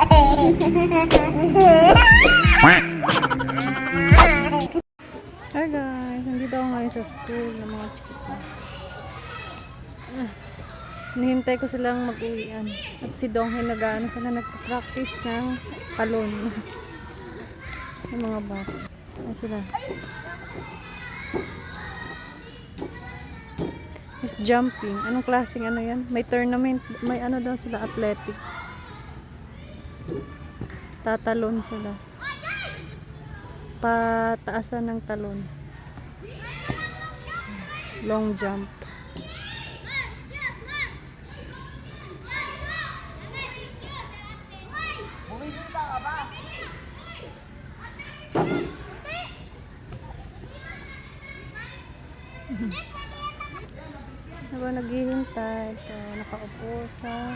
Hi guys, nandito ako ngayon sa school ng mga chikita. Ah, Hinihintay ko silang mag-uwian. At si Donghe nag-ano sila nagpa-practice ng talon. Yung mga bata. Ay sila. Is jumping. Anong klaseng ano yan? May tournament. May ano daw sila athletic. Tatalon sila. Pataasan ng talon. Long jump. Habang naghihintay, ito, nakaupo sa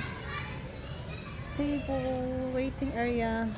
table, waiting area.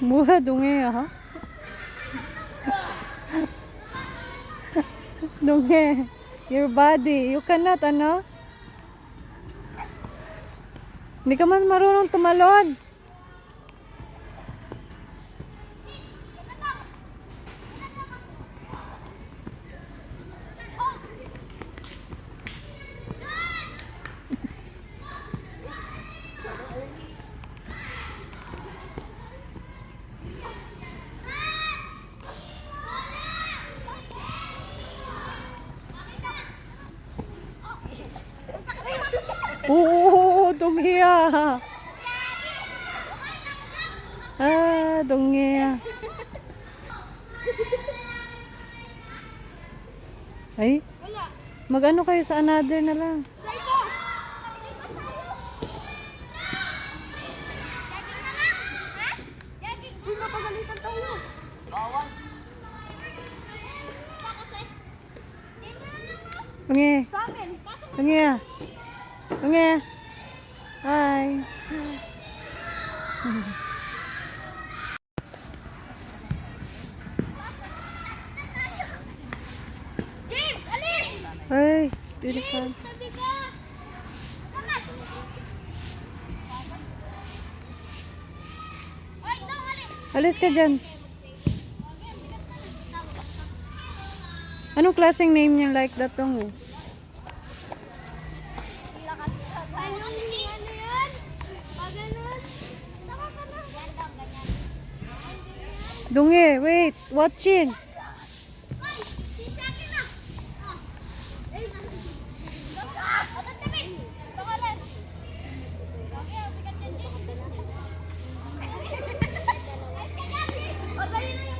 뭐야 동해야? 동해, your body, you cannot ano? Hindi ka man marunong tumalon. Oo, donghiya. Ah, donghiya. Ay, magano kayo sa another na lang. Tungi, tungi. Tungi. Hi. James, alis! Ay, delikado. Tabi ka! Alis! Ka dyan. Anong klaseng name niya like that tong? Ano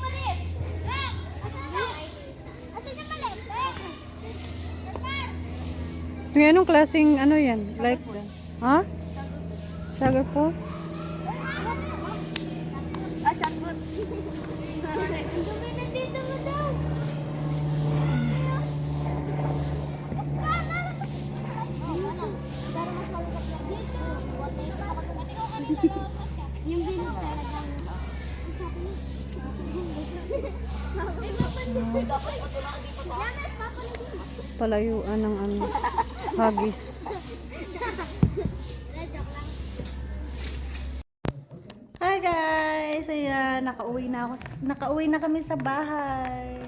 maliit? Eh, Tatar. Dungi, anong klaseng ano yan? Like? Ha? Sagar po? Ah, shotgun. Ang dumi na dito mo daw. Yung Yanes, papaligin. Palayuan ng ano, hagis. Hi guys! Ayan, nakauwi na ako. Nakauwi na kami sa bahay.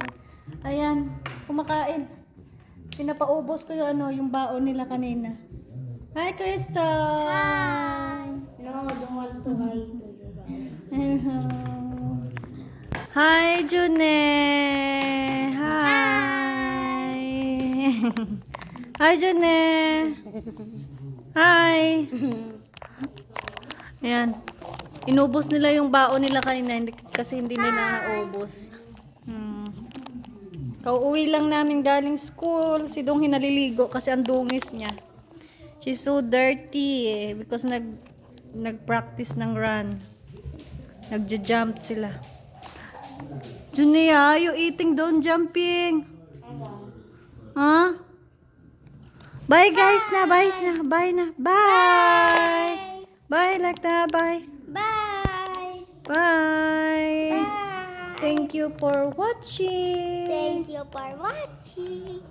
Ayan, kumakain. Pinapaubos ko yung ano, yung baon nila kanina. Hi, Crystal! Hi! Don't to hide. Hello. Hi, June! Hi! Hi, June! Hi! Ayan. Inubos nila yung baon nila kanina hindi, kasi hindi nila naubos. Hmm. Kauuwi lang namin galing school. Si Dong hinaliligo kasi ang dungis niya. She's so dirty eh, because nag nag-practice ng run. Nagja-jump sila. Junia, you eating don't jumping? Huh? Bye guys na, bye na, bye na, bye. Bye like na, bye. Bye. Bye. Bye. Thank you for watching. Thank you for watching.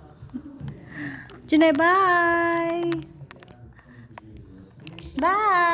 Junay, bye. Bye.